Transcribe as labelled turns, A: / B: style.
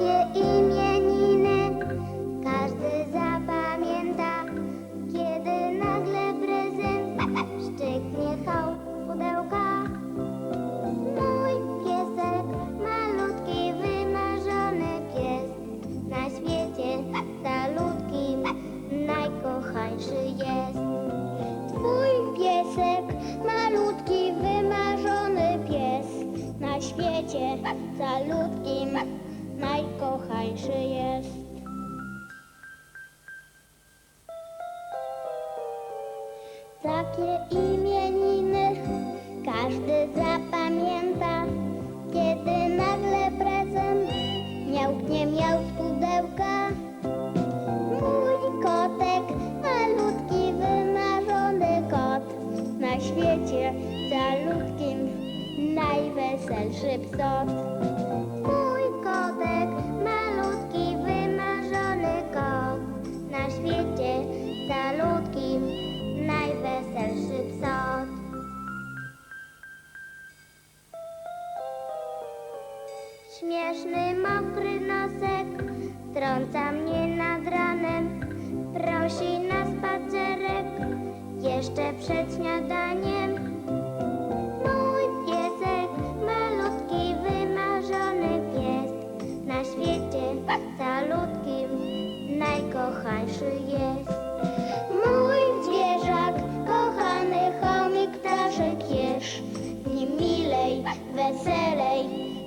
A: Wielkie imieniny każdy zapamięta, kiedy nagle prezent szczeknie hał pudełka. Mój piesek, malutki, wymarzony pies, na świecie salutki, najkochańszy jest. Mój piesek, malutki, wymarzony pies, na świecie salutkim. Takie imieniny każdy zapamięta, kiedy nagle prezent miał, nie miał z pudełka. Mój kotek, malutki, wymarzony kot, na świecie calutkim najweselszy psot. Śmieszny, mokry nosek trąca mnie nad ranem, prosi na spacerek jeszcze przed śniadaniem. Mój piesek, malutki, wymarzony pies, na świecie calutkim najkochańszy jest. Mój zwierzak, kochany chomik, ptaszek jeż, nim milej, weselej